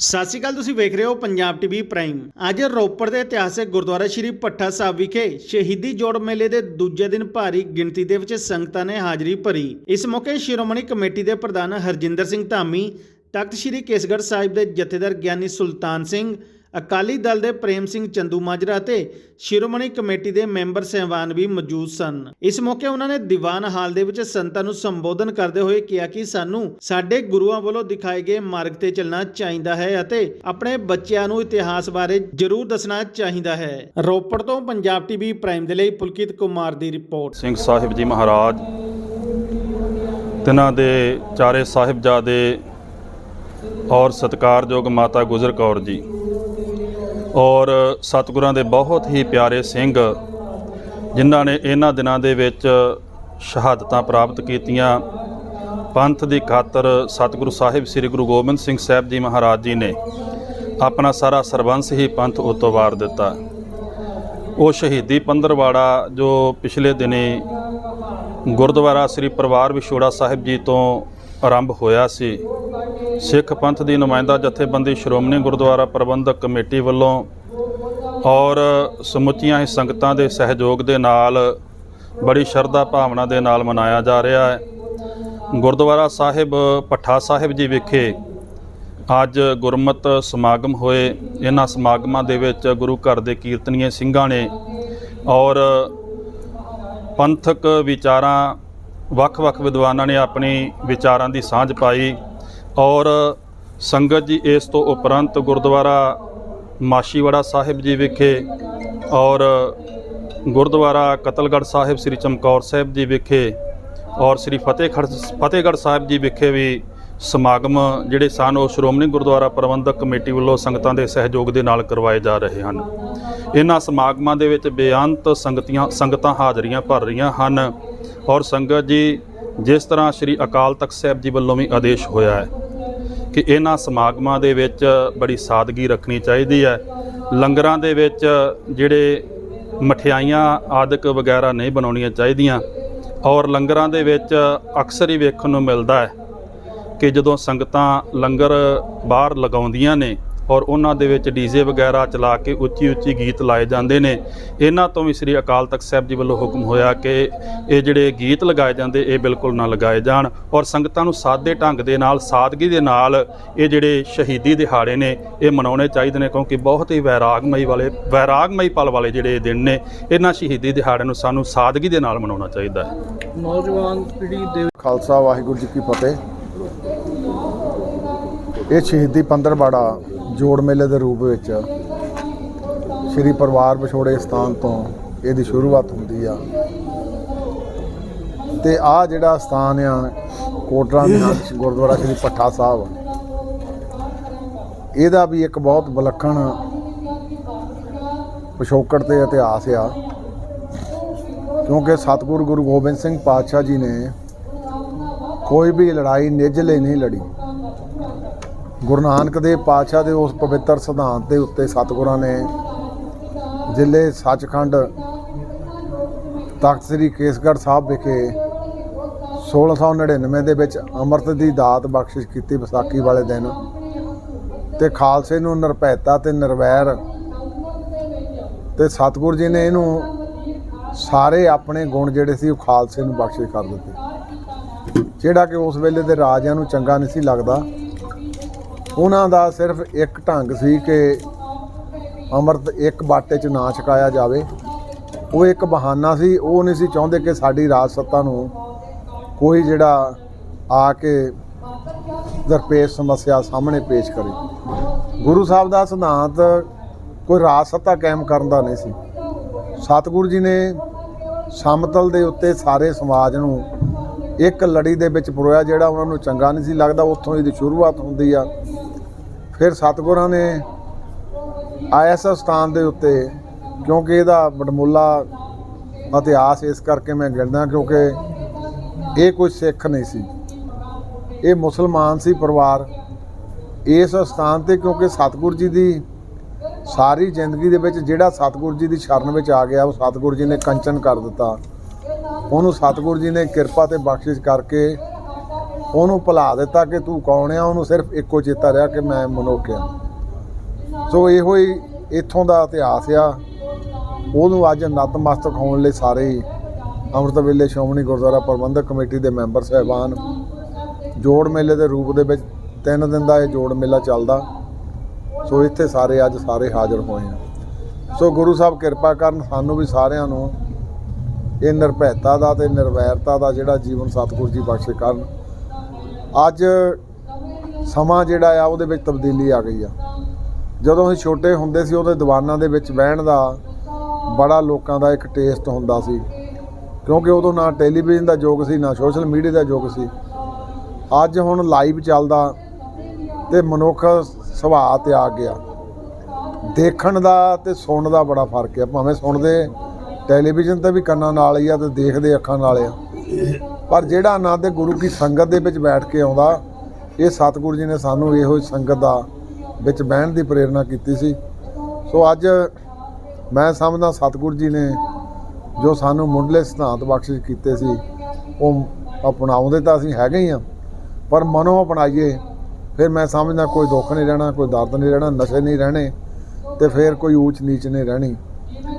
ਸਤਿ ਸ਼੍ਰੀ ਅਕਾਲ, ਤੁਸੀਂ ਵੇਖ ਰਹੇ ਹੋ ਪੰਜਾਬ ਟੀਵੀ ਪ੍ਰਾਈਮ। ਅੱਜ ਰੋਪੜ ਦੇ ਇਤਿਹਾਸਕ ਗੁਰਦੁਆਰਾ ਸ਼੍ਰੀ ਭੱਠਾ ਸਾਹਿਬ ਵਿਖੇ ਸ਼ਹੀਦੀ ਜੋੜ ਮੇਲੇ ਦੇ ਦੂਜੇ ਦਿਨ ਭਾਰੀ ਗਿਣਤੀ ਦੇ ਵਿੱਚ ਸੰਗਤਾਂ ਨੇ ਹਾਜ਼ਰੀ ਭਰੀ। ਇਸ ਮੌਕੇ ਸ਼੍ਰੋਮਣੀ ਕਮੇਟੀ ਦੇ ਪ੍ਰਧਾਨ ਹਰਜਿੰਦਰ ਸਿੰਘ ਧਾਮੀ, ਤਖਤ ਸ਼੍ਰੀ ਕੇਸਗੜ੍ਹ ਸਾਹਿਬ ਦੇ ਜਥੇਦਾਰ ਗਿਆਨੀ ਸੁਲਤਾਨ ਸਿੰਘ ਅਕਾਲੀ ਦਲ ਦੇ ਪ੍ਰੇਮ ਸਿੰਘ ਚੰਦੂ ਮਾਜਰਾ ਅਤੇ ਸ਼੍ਰੋਮਣੀ ਕਮੇਟੀ ਦੇ ਮੈਂਬਰ ਸਹਿਬਾਨ ਵੀ ਮੌਜੂਦ ਸਨ। ਇਸ ਮੌਕੇ ਉਹਨਾਂ ਨੇ ਦੀਵਾਨ ਹਾਲ ਦੇ ਵਿੱਚ ਸੰਤਾਂ ਨੂੰ ਸੰਬੋਧਨ ਕਰਦੇ ਹੋਏ ਕਿਹਾ ਕਿ ਸਾਨੂੰ ਸਾਡੇ ਗੁਰੂਆਂ ਵੱਲੋਂ ਦਿਖਾਏ ਗਏ ਮਾਰਗ ਤੇ ਚੱਲਣਾ ਚਾਹੀਦਾ ਹੈ ਅਤੇ ਆਪਣੇ ਬੱਚਿਆਂ ਨੂੰ ਇਤਿਹਾਸ ਬਾਰੇ ਜ਼ਰੂਰ ਦੱਸਣਾ ਚਾਹੀਦਾ ਹੈ। ਰੋਪੜ ਤੋਂ ਪੰਜਾਬ ਟੀਵੀ ਪ੍ਰਾਈਮ ਦੇ ਲਈ ਪੁਲਕਿਤ ਕੁਮਾਰ ਦੀ ਰਿਪੋਰਟ। ਸਿੰਘ ਸਾਹਿਬ ਜੀ ਮਹਾਰਾਜ, ਤਿਨਾਂ ਦੇ ਚਾਰੇ ਸਾਹਿਬਜ਼ਾਦੇ ਔਰ ਸਤਿਕਾਰਯੋਗ ਮਾਤਾ ਗੁਜਰ ਕੌਰ ਜੀ। ਔਰ ਸਤਿਗੁਰਾਂ ਦੇ ਬਹੁਤ ਹੀ ਪਿਆਰੇ ਸਿੰਘ, ਜਿਨ੍ਹਾਂ ਨੇ ਇਹਨਾਂ ਦਿਨਾਂ ਦੇ ਵਿੱਚ ਸ਼ਹਾਦਤਾਂ ਪ੍ਰਾਪਤ ਕੀਤੀਆਂ। ਪੰਥ ਦੀ ਖਾਤਰ ਸਤਿਗੁਰੂ ਸਾਹਿਬ ਸ੍ਰੀ ਗੁਰੂ ਗੋਬਿੰਦ ਸਿੰਘ ਸਾਹਿਬ ਜੀ ਮਹਾਰਾਜ ਜੀ ਨੇ ਆਪਣਾ ਸਾਰਾ ਸਰਬੰਸ ਹੀ ਪੰਥ ਉਤੋਂ ਵਾਰ ਦਿੱਤਾ। ਉਹ ਸ਼ਹੀਦੀ ਪੰਦਰਵਾੜਾ ਜੋ ਪਿਛਲੇ ਦਿਨੇ ਗੁਰਦੁਆਰਾ ਸ੍ਰੀ ਪਰਿਵਾਰ ਵਿਛੋੜਾ ਸਾਹਿਬ ਜੀ ਤੋਂ ਆਰੰਭ ਹੋਇਆ ਸੀ ਸਿੱਖ ਪੰਥ ਦੀ ਨੁਮਾਇੰਦਾ ਜਥੇਬੰਦੀ ਸ਼੍ਰੋਮਣੀ ਗੁਰਦੁਆਰਾ ਪ੍ਰਬੰਧਕ ਕਮੇਟੀ ਵੱਲੋਂ ਔਰ ਸਮੁੱਚੀਆਂ ਹੀ ਸੰਗਤਾਂ ਦੇ ਸਹਿਯੋਗ ਦੇ ਨਾਲ ਬੜੀ ਸ਼ਰਧਾ ਭਾਵਨਾ ਦੇ ਨਾਲ ਮਨਾਇਆ ਜਾ ਰਿਹਾ ਹੈ। ਗੁਰਦੁਆਰਾ ਸਾਹਿਬ ਪੱਠਾ ਸਾਹਿਬ ਜੀ ਵਿਖੇ ਅੱਜ ਗੁਰਮਤ ਸਮਾਗਮ ਹੋਏ। ਇਹਨਾਂ ਸਮਾਗਮਾਂ ਦੇ ਵਿੱਚ ਗੁਰੂ ਘਰ ਦੇ ਕੀਰਤਨੀਏ ਸਿੰਘਾਂ ਨੇ ਔਰ ਪੰਥਕ ਵਿਚਾਰਾਂ, ਵੱਖ-ਵੱਖ ਵਿਦਵਾਨਾਂ ਨੇ ਆਪਣੀ ਵਿਚਾਰਾਂ ਦੀ ਸਾਂਝ ਪਾਈ। ਔਰ ਸੰਗਤ ਜੀ, ਇਸ ਤੋਂ ਉਪਰੰਤ ਗੁਰਦੁਆਰਾ ਮਾਸ਼ੀਵਾੜਾ ਸਾਹਿਬ ਜੀ ਵਿਖੇ ਔਰ ਗੁਰਦੁਆਰਾ ਕਤਲਗੜ੍ਹ ਸਾਹਿਬ ਸ੍ਰੀ ਚਮਕੌਰ ਸਾਹਿਬ ਜੀ ਵਿਖੇ ਔਰ ਸ੍ਰੀ ਫਤਿਹਗੜ੍ਹ ਫਤਿਹਗੜ੍ਹ ਸਾਹਿਬ ਜੀ ਵਿਖੇ ਵੀ ਸਮਾਗਮ ਜਿਹੜੇ ਸਨ, ਉਹ ਸ਼੍ਰੋਮਣੀ ਗੁਰਦੁਆਰਾ ਪ੍ਰਬੰਧਕ ਕਮੇਟੀ ਵੱਲੋਂ ਸੰਗਤਾਂ ਦੇ ਸਹਿਯੋਗ ਦੇ ਨਾਲ ਕਰਵਾਏ ਜਾ ਰਹੇ ਹਨ। ਇਹਨਾਂ ਸਮਾਗਮਾਂ ਦੇ ਵਿੱਚ ਬੇਅੰਤ ਸੰਗਤੀਆਂ, ਸੰਗਤਾਂ ਹਾਜ਼ਰੀਆਂ ਭਰ ਰਹੀਆਂ ਹਨ ਔਰ ਸੰਗਤ ਜੀ ਜਿਸ ਤਰ੍ਹਾਂ ਸ੍ਰੀ ਅਕਾਲ ਤਖਤ ਸਾਹਿਬ ਜੀ ਵੱਲੋਂ ਵੀ ਆਦੇਸ਼ ਹੋਇਆ ਹੈ ਕਿ ਇਹਨਾਂ ਸਮਾਗਮਾਂ ਦੇ ਵਿੱਚ ਬੜੀ ਸਾਦਗੀ ਰੱਖਣੀ ਚਾਹੀਦੀ ਹੈ। ਲੰਗਰਾਂ ਦੇ ਵਿੱਚ ਜਿਹੜੇ ਮਠਿਆਈਆਂ ਆਦਿਕ ਵਗੈਰਾ ਨਹੀਂ ਬਣਾਉਣੀਆਂ ਚਾਹੀਦੀਆਂ ਔਰ ਲੰਗਰਾਂ ਦੇ ਵਿੱਚ ਅਕਸਰ ਹੀ ਵੇਖਣ ਨੂੰ ਮਿਲਦਾ ਹੈ ਕਿ ਜਦੋਂ ਸੰਗਤਾਂ ਲੰਗਰ ਬਾਹਰ ਲਗਾਉਂਦੀਆਂ ਨੇ ਔਰ ਉਹਨਾਂ ਦੇ ਵਿੱਚ ਡੀਜੇ ਵਗੈਰਾ ਚਲਾ ਕੇ ਉੱਚੀ ਉੱਚੀ ਗੀਤ ਲਾਏ ਜਾਂਦੇ ਨੇ। ਇਹਨਾਂ ਤੋਂ ਵੀ ਸ੍ਰੀ ਅਕਾਲ ਤਖਤ ਸਾਹਿਬ ਜੀ ਵੱਲੋਂ ਹੁਕਮ ਹੋਇਆ ਕਿ ਇਹ ਜਿਹੜੇ ਗੀਤ ਲਗਾਏ ਜਾਂਦੇ ਇਹ ਬਿਲਕੁਲ ਨਾ ਲਗਾਏ ਜਾਣ ਔਰ ਸੰਗਤਾਂ ਨੂੰ ਸਾਦੇ ਢੰਗ ਦੇ ਨਾਲ ਸਾਦਗੀ ਦੇ ਨਾਲ ਇਹ ਜਿਹੜੇ ਸ਼ਹੀਦੀ ਦਿਹਾੜੇ ਨੇ ਇਹ ਮਨਾਉਣੇ ਚਾਹੀਦੇ ਨੇ ਕਿਉਂਕਿ ਬਹੁਤ ਹੀ ਵੈਰਾਗਮਈ ਵਾਲੇ ਵੈਰਾਗਮਈ ਪਲ ਵਾਲੇ ਜਿਹੜੇ ਇਹ ਦਿਨ ਨੇ ਇਹਨਾਂ ਸ਼ਹੀਦੀ ਦਿਹਾੜਿਆਂ ਨੂੰ ਸਾਨੂੰ ਸਾਦਗੀ ਦੇ ਨਾਲ ਮਨਾਉਣਾ ਚਾਹੀਦਾ ਹੈ। ਨੌਜਵਾਨ ਪੀੜ੍ਹੀ ਦੇ ਖਾਲਸਾ ਵਾਹਿਗੁਰੂ ਜੀ ਕੀ ਫਤਿਹ। ਇਹ ਸ਼ਹੀਦੀ ਪੰਦਰਵਾੜਾ ਜੋੜ ਮੇਲੇ ਦੇ ਰੂਪ ਵਿੱਚ ਸ੍ਰੀ ਪਰਿਵਾਰ ਵਿਛੋੜੇ ਸਥਾਨ ਤੋਂ ਇਹਦੀ ਸ਼ੁਰੂਆਤ ਹੁੰਦੀ ਆ। ਤੇ ਆ ਜਿਹੜਾ ਸਥਾਨ ਆ, ਕੋਟਰਾ ਨਿਹੰਗ ਗੁਰਦੁਆਰਾ ਸ੍ਰੀ ਪੱਠਾ ਸਾਹਿਬ, ਇਹਦਾ ਵੀ ਇੱਕ ਬਹੁਤ ਵਿਲੱਖਣ ਪਿਛੋਕੜ ਤੇ ਇਤਿਹਾਸ ਆ। ਕਿਉਂਕਿ ਸਤਿਗੁਰੂ ਗੁਰੂ ਗੋਬਿੰਦ ਸਿੰਘ ਪਾਤਸ਼ਾਹ ਜੀ ਨੇ ਕੋਈ ਵੀ ਲੜਾਈ ਨਿੱਜ ਲਈ ਨਹੀਂ ਲੜੀ। ਗੁਰੂ ਨਾਨਕ ਦੇਵ ਪਾਤਸ਼ਾਹ ਦੇ ਉਸ ਪਵਿੱਤਰ ਸਿਧਾਂਤ ਦੇ ਉੱਤੇ ਸਤਿਗੁਰਾਂ ਨੇ ਜ਼ਿਲ੍ਹੇ ਸੱਚਖੰਡ ਤਖਤ ਸ੍ਰੀ ਕੇਸਗੜ੍ਹ ਸਾਹਿਬ ਵਿਖੇ 1699 ਦੇ ਵਿੱਚ ਅੰਮ੍ਰਿਤ ਦੀ ਦਾਤ ਬਖਸ਼ਿਸ਼ ਕੀਤੀ ਵਿਸਾਖੀ ਵਾਲੇ ਦਿਨ ਤੇ ਖਾਲਸੇ ਨੂੰ ਨਿਰਭੈਤਾ ਤੇ ਨਿਰਵੈਰ ਤੇ ਸਤਿਗੁਰੂ ਜੀ ਨੇ ਇਹਨੂੰ ਸਾਰੇ ਆਪਣੇ ਗੁਣ ਜਿਹੜੇ ਸੀ ਉਹ ਖਾਲਸੇ ਨੂੰ ਬਖਸ਼ਿਸ਼ ਕਰ ਦਿੱਤੇ। ਜਿਹੜਾ ਕਿ ਉਸ ਵੇਲੇ ਦੇ ਰਾਜਿਆਂ ਨੂੰ ਚੰਗਾ ਨਹੀਂ ਸੀ ਲੱਗਦਾ। ਉਹਨਾਂ ਦਾ ਸਿਰਫ ਇੱਕ ਢੰਗ ਸੀ ਕਿ ਅੰਮ੍ਰਿਤ ਇੱਕ ਬਾਟੇ 'ਚ ਨਾ ਛਕਾਇਆ ਜਾਵੇ। ਉਹ ਇੱਕ ਬਹਾਨਾ ਸੀ, ਉਹ ਨਹੀਂ ਸੀ ਚਾਹੁੰਦੇ ਕਿ ਸਾਡੀ ਰਾਜ ਸੱਤਾ ਨੂੰ ਕੋਈ ਜਿਹੜਾ ਆ ਕੇ ਦਰਪੇਸ਼ ਸਮੱਸਿਆ ਸਾਹਮਣੇ ਪੇਸ਼ ਕਰੇ। ਗੁਰੂ ਸਾਹਿਬ ਦਾ ਸਿਧਾਂਤ ਕੋਈ ਰਾਜ ਸੱਤਾ ਕਾਇਮ ਕਰਨ ਦਾ ਨਹੀਂ ਸੀ। ਸਤਿਗੁਰੂ ਜੀ ਨੇ ਸਮਤਲ ਦੇ ਉੱਤੇ ਸਾਰੇ ਸਮਾਜ ਨੂੰ ਇੱਕ ਲੜੀ ਦੇ ਵਿੱਚ ਪਰੋਇਆ ਜਿਹੜਾ ਉਹਨਾਂ ਨੂੰ ਚੰਗਾ ਨਹੀਂ ਸੀ ਲੱਗਦਾ, ਉੱਥੋਂ ਇਹਦੀ ਸ਼ੁਰੂਆਤ ਹੁੰਦੀ ਆ। ਫਿਰ ਸਤਿਗੁਰਾਂ ਨੇ ਆਇਸ ਸਥਾਨ ਦੇ ਉੱਤੇ, ਕਿਉਂਕਿ ਇਹਦਾ ਬਟਮੁੱਲਾ ਇਤਿਹਾਸ ਇਸ ਕਰਕੇ ਮੈਂ ਗਿਣਦਾ ਕਿਉਂਕਿ ਇਹ ਕੋਈ ਸਿੱਖ ਨਹੀਂ ਸੀ। ਇਹ ਮੁਸਲਮਾਨ ਸੀ ਪਰਿਵਾਰ। ਇਸ ਸਥਾਨ ਤੇ ਕਿਉਂਕਿ ਸਤਿਗੁਰੂ ਜੀ ਦੀ ਸਾਰੀ ਜ਼ਿੰਦਗੀ ਦੇ ਵਿੱਚ ਜਿਹੜਾ ਸਤਿਗੁਰੂ ਜੀ ਦੀ ਸ਼ਰਨ ਵਿੱਚ ਆ ਗਿਆ, ਉਹ ਸਤਿਗੁਰੂ ਜੀ ਨੇ ਕੰਚਨ ਕਰ ਦਿੱਤਾ। ਉਹਨੂੰ ਸਤਿਗੁਰੂ ਜੀ ਨੇ ਕਿਰਪਾ ਤੇ ਬਖਸ਼ਿਸ਼ ਕਰਕੇ ਉਹਨੂੰ ਭੁਲਾ ਦਿੱਤਾ ਕਿ ਤੂੰ ਕੌਣ ਆ? ਉਹਨੂੰ ਸਿਰਫ ਇੱਕੋ ਚੇਤਾ ਰਿਹਾ ਕਿ ਮੈਂ ਮਨੁੱਖ ਆ। ਸੋ ਇਹੋ ਹੀ ਇੱਥੋਂ ਦਾ ਇਤਿਹਾਸ ਆ। ਉਹਨੂੰ ਅੱਜ ਨਤਮਸਤਕ ਹੋਣ ਲਈ ਸਾਰੇ ਹੀ ਅੰਮ੍ਰਿਤ ਵੇਲੇ ਸ਼੍ਰੋਮਣੀ ਗੁਰਦੁਆਰਾ ਪ੍ਰਬੰਧਕ ਕਮੇਟੀ ਦੇ ਮੈਂਬਰ ਸਹਿਬਾਨ, ਜੋੜ ਮੇਲੇ ਦੇ ਰੂਪ ਦੇ ਵਿੱਚ ਤਿੰਨ ਦਿਨ ਦਾ ਇਹ ਜੋੜ ਮੇਲਾ ਚੱਲਦਾ। ਸੋ ਇੱਥੇ ਸਾਰੇ ਅੱਜ ਸਾਰੇ ਹਾਜ਼ਰ ਹੋਏ ਆ। ਸੋ ਗੁਰੂ ਸਾਹਿਬ ਕਿਰਪਾ ਕਰਨ ਸਾਨੂੰ ਵੀ ਸਾਰਿਆਂ ਨੂੰ ਇਹ ਨਿਰਭੈਤਾ ਦਾ ਤੇ ਨਿਰਵੈਰਤਾ ਦਾ ਜਿਹੜਾ ਜੀਵਨ ਸਤਿਗੁਰੂ ਜੀ ਬਖਸ਼ੇ ਕਰਨ। ਅੱਜ ਸਮਾਂ ਜਿਹੜਾ ਆ, ਉਹਦੇ ਵਿੱਚ ਤਬਦੀਲੀ ਆ ਗਈ ਆ। ਜਦੋਂ ਅਸੀਂ ਛੋਟੇ ਹੁੰਦੇ ਸੀ, ਉਹਦੇ ਦੀਵਾਨਾਂ ਦੇ ਵਿੱਚ ਬਹਿਣ ਦਾ ਬੜਾ ਲੋਕਾਂ ਦਾ ਇੱਕ ਟੇਸਟ ਹੁੰਦਾ ਸੀ। ਕਿਉਂਕਿ ਉਦੋਂ ਨਾ ਟੈਲੀਵਿਜ਼ਨ ਦਾ ਯੁੱਗ ਸੀ, ਨਾ ਸੋਸ਼ਲ ਮੀਡੀਆ ਦਾ ਯੁੱਗ ਸੀ। ਅੱਜ ਹੁਣ ਲਾਈਵ ਚੱਲਦਾ ਤੇ ਮਨੁੱਖ ਸੁਭਾਅ ਤੇ ਆ ਗਿਆ। ਦੇਖਣ ਦਾ ਤੇ ਸੁਣਨ ਦਾ ਬੜਾ ਫ਼ਰਕ ਹੈ ਭਾਵੇਂ ਸੁਣਦੇ ਟੈਲੀਵਿਜ਼ਨ ਤੇ ਵੀ ਕੰਨਾਂ ਨਾਲ ਹੀ ਆ ਤੇ ਦੇਖਦੇ ਅੱਖਾਂ ਨਾਲ ਆ। ਪਰ ਜਿਹੜਾ ਆਨੰਦ ਗੁਰੂ ਕੀ ਸੰਗਤ ਦੇ ਵਿੱਚ ਬੈਠ ਕੇ ਆਉਂਦਾ, ਇਹ ਸਤਿਗੁਰੂ ਜੀ ਨੇ ਸਾਨੂੰ ਇਹੋ ਹੀ ਸੰਗਤ ਦਾ ਵਿੱਚ ਬਹਿਣ ਦੀ ਪ੍ਰੇਰਣਾ ਕੀਤੀ ਸੀ। ਸੋ ਅੱਜ ਮੈਂ ਸਮਝਦਾ ਸਤਿਗੁਰੂ ਜੀ ਨੇ ਜੋ ਸਾਨੂੰ ਮੁੱਢਲੇ ਸਿਧਾਂਤ ਬਖਸ਼ਿਸ਼ ਕੀਤੇ ਸੀ, ਉਹ ਅਪਣਾਉਂਦੇ ਤਾਂ ਅਸੀਂ ਹੈਗੇ ਹੀ ਆ, ਪਰ ਮਨੋਂ ਅਪਣਾਈਏ, ਫਿਰ ਮੈਂ ਸਮਝਦਾ ਕੋਈ ਦੁੱਖ ਨਹੀਂ ਰਹਿਣਾ, ਕੋਈ ਦਰਦ ਨਹੀਂ ਰਹਿਣਾ, ਨਸ਼ੇ ਨਹੀਂ ਰਹਿਣੇ ਤੇ ਫਿਰ ਕੋਈ ਊਚ ਨੀਚ ਨਹੀਂ ਰਹਿਣੀ।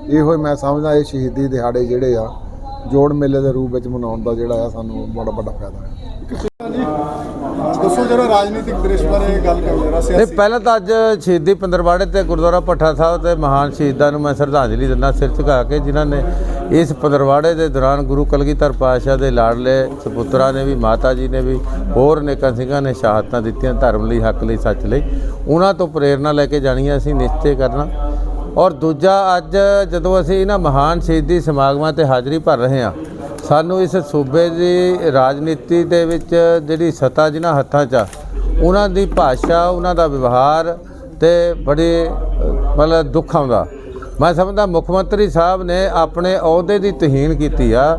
ਇਹੋ ਹੀ ਮੈਂ ਸਮਝਦਾ ਇਹ ਸ਼ਹੀਦੀ ਦਿਹਾੜੇ ਜਿਹੜੇ ਆ ਜੋੜ ਮੇਲੇ ਦੇ ਰੂਪ ਵਿੱਚ ਮਨਾਉਣ ਦਾ ਜਿਹੜਾ ਆ ਸਾਨੂੰ ਬੜਾ ਵੱਡਾ ਫਾਇਦਾ ਹੈ। ਦੱਸੋ ਜਰਾ ਰਾਜਨੀਤਿਕ ਦ੍ਰਿਸ਼ ਬਾਰੇ ਗੱਲ ਕਰੋ ਜਰਾ ਨਹੀਂ ਸਿਆਸੀ ਪਹਿਲਾਂ ਤਾਂ ਅੱਜ ਸ਼ਹੀਦੀ ਪੰਦਰਵਾੜੇ ਤੇ ਗੁਰਦੁਆਰਾ ਭੱਠਾ ਸਾਹਿਬ ਤੇ ਮਹਾਨ ਸ਼ਹੀਦਾਂ ਨੂੰ ਮੈਂ ਸ਼ਰਧਾਂਜਲੀ ਦਿੰਦਾ ਸਿਰ ਝੁਕਾ ਕੇ ਜਿਨ੍ਹਾਂ ਨੇ ਇਸ ਪੰਦਰਵਾੜੇ ਦੇ ਦੌਰਾਨ ਗੁਰੂ ਕਲਗੀਧਰ ਪਾਤਸ਼ਾਹ ਦੇ ਲਾਡਲੇ ਸੁਪੁੱਤਰਾਂ ਨੇ ਵੀ ਮਾਤਾ ਜੀ ਨੇ ਵੀ ਹੋਰ ਅਨੇਕਾਂ ਸਿੰਘਾਂ ਨੇ ਸ਼ਹਾਦਤਾਂ ਦਿੱਤੀਆਂ ਧਰਮ ਲਈ ਹੱਕ ਲਈ ਸੱਚ ਲਈ। ਉਹਨਾਂ ਤੋਂ ਪ੍ਰੇਰਣਾ ਲੈ ਕੇ ਜਾਣੀਆਂ ਅਸੀਂ ਨਿਸ਼ਚੈ ਕਰਨਾ। ਔਰ ਦੂਜਾ ਅੱਜ ਜਦੋਂ ਅਸੀਂ ਇਹਨਾਂ ਮਹਾਨ ਸ਼ਹੀਦੀ ਸਮਾਗਮਾਂ ਤੇ ਹਾਜ਼ਰੀ ਭਰ ਰਹੇ ਹਾਂ, ਸਾਨੂੰ ਇਸ ਸੂਬੇ ਦੀ ਰਾਜਨੀਤੀ ਦੇ ਵਿੱਚ ਜਿਹੜੀ ਸੱਤਾ ਜਿਨ੍ਹਾਂ ਹੱਥਾਂ 'ਚ ਆ, ਉਹਨਾਂ ਦੀ ਭਾਸ਼ਾ, ਉਹਨਾਂ ਦਾ ਵਿਵਹਾਰ ਤੇ ਬੜੇ ਮਤਲਬ ਦੁੱਖ ਆਉਂਦਾ। ਮੈਂ ਸਮਝਦਾ ਮੁੱਖ ਮੰਤਰੀ ਸਾਹਿਬ ਨੇ ਆਪਣੇ ਅਹੁਦੇ ਦੀ ਤਹੀਨ ਕੀਤੀ ਆ।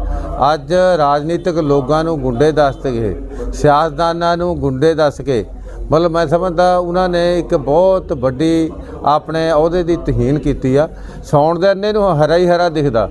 ਅੱਜ ਰਾਜਨੀਤਿਕ ਲੋਕਾਂ ਨੂੰ ਗੁੰਡੇ ਦੱਸ ਕੇ, ਸਿਆਸਤਦਾਨਾਂ ਨੂੰ ਗੁੰਡੇ ਦੱਸ ਕੇ ਮਤਲਬ ਮੈਂ ਸਮਝਦਾ ਉਹਨਾਂ ਨੇ ਇੱਕ ਬਹੁਤ ਵੱਡੀ ਆਪਣੇ ਅਹੁਦੇ ਦੀ ਤਹੀਨ ਕੀਤੀ ਆ। ਸੌਣ ਦੇ ਅੰਨੇ ਨੂੰ ਹਰਾ ਹੀ ਹਰਾ ਦਿਖਦਾ।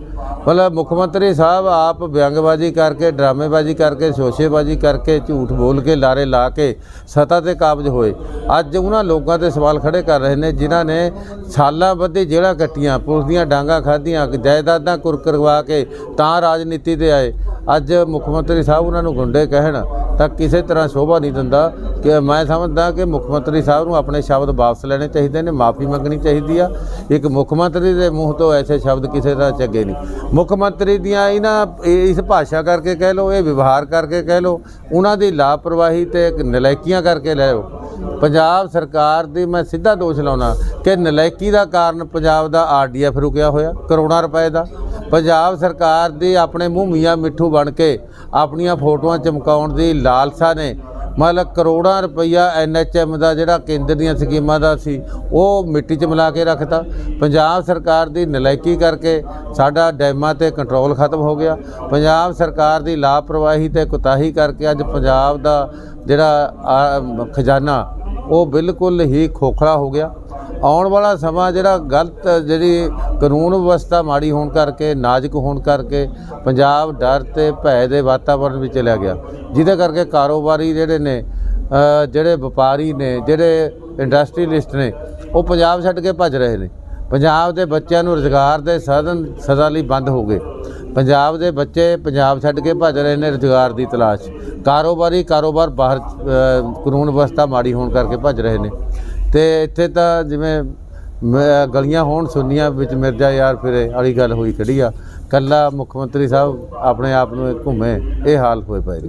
ਮਤਲਬ ਮੁੱਖ ਮੰਤਰੀ ਸਾਹਿਬ ਆਪ ਵਿਅੰਗਬਾਜ਼ੀ ਕਰਕੇ, ਡਰਾਮੇਬਾਜ਼ੀ ਕਰਕੇ, ਸ਼ੋਸ਼ੇਬਾਜ਼ੀ ਕਰਕੇ, ਝੂਠ ਬੋਲ ਕੇ, ਲਾਰੇ ਲਾ ਕੇ ਸਤਾ ਤੇ ਕਾਬਜ ਹੋਏ। ਅੱਜ ਉਹਨਾਂ ਲੋਕਾਂ ਤੇ ਸਵਾਲ ਖੜੇ ਕਰ ਰਹੇ ਨੇ ਜਿਨ੍ਹਾਂ ਨੇ ਸਾਲਾਂ ਬੱਧੀ ਜੇਲ੍ਹਾਂ ਕੱਟੀਆਂ, ਪੁਲਿਸ ਦੀਆਂ ਡਾਂਗਾਂ ਖਾਧੀਆਂ, ਜਾਇਦਾਦਾਂ ਕੁਰਕਰਵਾ ਕੇ ਤਾਂ ਰਾਜਨੀਤੀ ਤੇ ਆਏ। ਅੱਜ ਮੁੱਖ ਮੰਤਰੀ ਸਾਹਿਬ ਉਹਨਾਂ ਨੂੰ ਗੁੰਡੇ ਕਹਿਣ ਤਾਂ ਕਿਸੇ ਤਰ੍ਹਾਂ ਸ਼ੋਭਾ ਨਹੀਂ ਦਿੰਦਾ ਕਿ ਮੈਂ ਸਮਝਦਾ ਕਿ ਮੁੱਖ ਮੰਤਰੀ ਸਾਹਿਬ ਨੂੰ ਆਪਣੇ ਸ਼ਬਦ ਵਾਪਸ ਲੈਣੇ ਚਾਹੀਦੇ ਨੇ, ਮਾਫੀ ਮੰਗਣੀ ਚਾਹੀਦੀ ਆ। ਇੱਕ ਮੁੱਖ ਮੰਤਰੀ ਦੇ ਮੂੰਹ ਤੋਂ ਐਸੇ ਸ਼ਬਦ ਕਿਸੇ ਤਰ੍ਹਾਂ ਚੱਗੇ ਨਹੀਂ। ਮੁੱਖ ਮੰਤਰੀ ਦੀਆਂ ਇਹਨਾਂ ਇਸ ਭਾਸ਼ਾ ਕਰਕੇ ਕਹਿ ਲਓ, ਇਹ ਵਿਵਹਾਰ ਕਰਕੇ ਕਹਿ ਲਓ, ਉਹਨਾਂ ਦੀ ਲਾਪਰਵਾਹੀ ਤੇ ਇੱਕ ਨਲਾਇਕੀਆਂ ਕਰਕੇ ਲੈ ਲਓ। ਪੰਜਾਬ ਸਰਕਾਰ ਦੀ ਮੈਂ ਸਿੱਧਾ ਦੋਸ਼ ਲਾਉਣਾ ਕਿ ਨਲਾਇਕੀ ਦਾ ਕਾਰਨ ਪੰਜਾਬ ਦਾ ਆਰਡੀਐਫ ਰੁਕਿਆ ਹੋਇਆ, ਕਰੋੜਾਂ ਰੁਪਏ ਦਾ। ਪੰਜਾਬ ਸਰਕਾਰ ਦੀ ਆਪਣੇ ਮੂੰਹ ਮੀਆਂ ਮਿੱਠੂ ਬਣ ਕੇ ਆਪਣੀਆਂ ਫੋਟੋਆਂ ਚਮਕਾਉਣ ਦੀ ਲਾਲਸਾ ਨੇ। ਮਤਲਬ ਕਰੋੜਾਂ ਰੁਪਈਆ ਐਨਐਚਐਮ ਦਾ ਜਿਹੜਾ ਕੇਂਦਰ ਦੀਆਂ ਸਕੀਮਾਂ ਦਾ ਸੀ, ਉਹ ਮਿੱਟੀ 'ਚ ਮਿਲਾ ਕੇ ਰੱਖਤਾ। ਪੰਜਾਬ ਸਰਕਾਰ ਦੀ ਨਲਾਇਕੀ ਕਰਕੇ ਸਾਡਾ ਡੈਮਾਂ ਤੇ ਕੰਟਰੋਲ ਖਤਮ ਹੋ ਗਿਆ। ਪੰਜਾਬ ਸਰਕਾਰ ਦੀ ਲਾਪਰਵਾਹੀ ਤੇ ਕੁਤਾਹੀ ਕਰਕੇ ਅੱਜ ਪੰਜਾਬ ਦਾ ਜਿਹੜਾ ਖਜ਼ਾਨਾ, ਉਹ ਬਿਲਕੁਲ ਹੀ ਖੋਖਲਾ ਹੋ ਗਿਆ। ਆਉਣ ਵਾਲਾ ਸਮਾਂ ਜਿਹੜਾ ਗਲਤ ਜਿਹੜੀ ਕਾਨੂੰਨ ਵਿਵਸਥਾ ਮਾੜੀ ਹੋਣ ਕਰਕੇ, ਨਾਜ਼ੁਕ ਹੋਣ ਕਰਕੇ ਪੰਜਾਬ ਡਰ ਤੇ ਭੈ ਦੇ ਵਾਤਾਵਰਣ ਵਿੱਚ ਚਲਿਆ ਗਿਆ। ਜਿਹਦੇ ਕਰਕੇ ਕਾਰੋਬਾਰੀ ਜਿਹੜੇ ਨੇ ਜਿਹੜੇ ਵਪਾਰੀ ਨੇ, ਜਿਹੜੇ ਇੰਡਸਟਰੀਲਿਸਟ ਨੇ, ਉਹ ਪੰਜਾਬ ਛੱਡ ਕੇ ਭੱਜ ਰਹੇ ਨੇ। ਪੰਜਾਬ ਦੇ ਬੱਚਿਆਂ ਨੂੰ ਰੁਜ਼ਗਾਰ ਦੇ ਸਾਧਨ ਸਦਾ ਲਈ ਬੰਦ ਹੋ ਗਏ। ਪੰਜਾਬ ਦੇ ਬੱਚੇ ਪੰਜਾਬ ਛੱਡ ਕੇ ਭੱਜ ਰਹੇ ਨੇ ਰੁਜ਼ਗਾਰ ਦੀ ਤਲਾਸ਼। ਕਾਰੋਬਾਰੀ ਕਾਰੋਬਾਰ ਬਾਹਰ ਕਾਨੂੰਨ ਵਿਵਸਥਾ ਮਾੜੀ ਹੋਣ ਕਰਕੇ ਭੱਜ ਰਹੇ ਨੇ। ਤੇ ਇੱਥੇ ਤਾਂ ਜਿਵੇਂ ਮ- ਗਲੀਆਂ ਹੋਣ ਸੁੰਨੀਆਂ ਵਿੱਚ ਮਿਰਜ਼ਾ ਯਾਰ ਫਿਰੇ ਵਾਲੀ ਗੱਲ ਹੋਈ ਖੜੀ ਆ। ਕੱਲਾ ਮੁੱਖ ਮੰਤਰੀ ਸਾਹਿਬ ਆਪਣੇ ਆਪ ਨੂੰ ਘੁੰਮੇ, ਇਹ ਹਾਲ ਹੋਏ ਪਏ ਨੇ।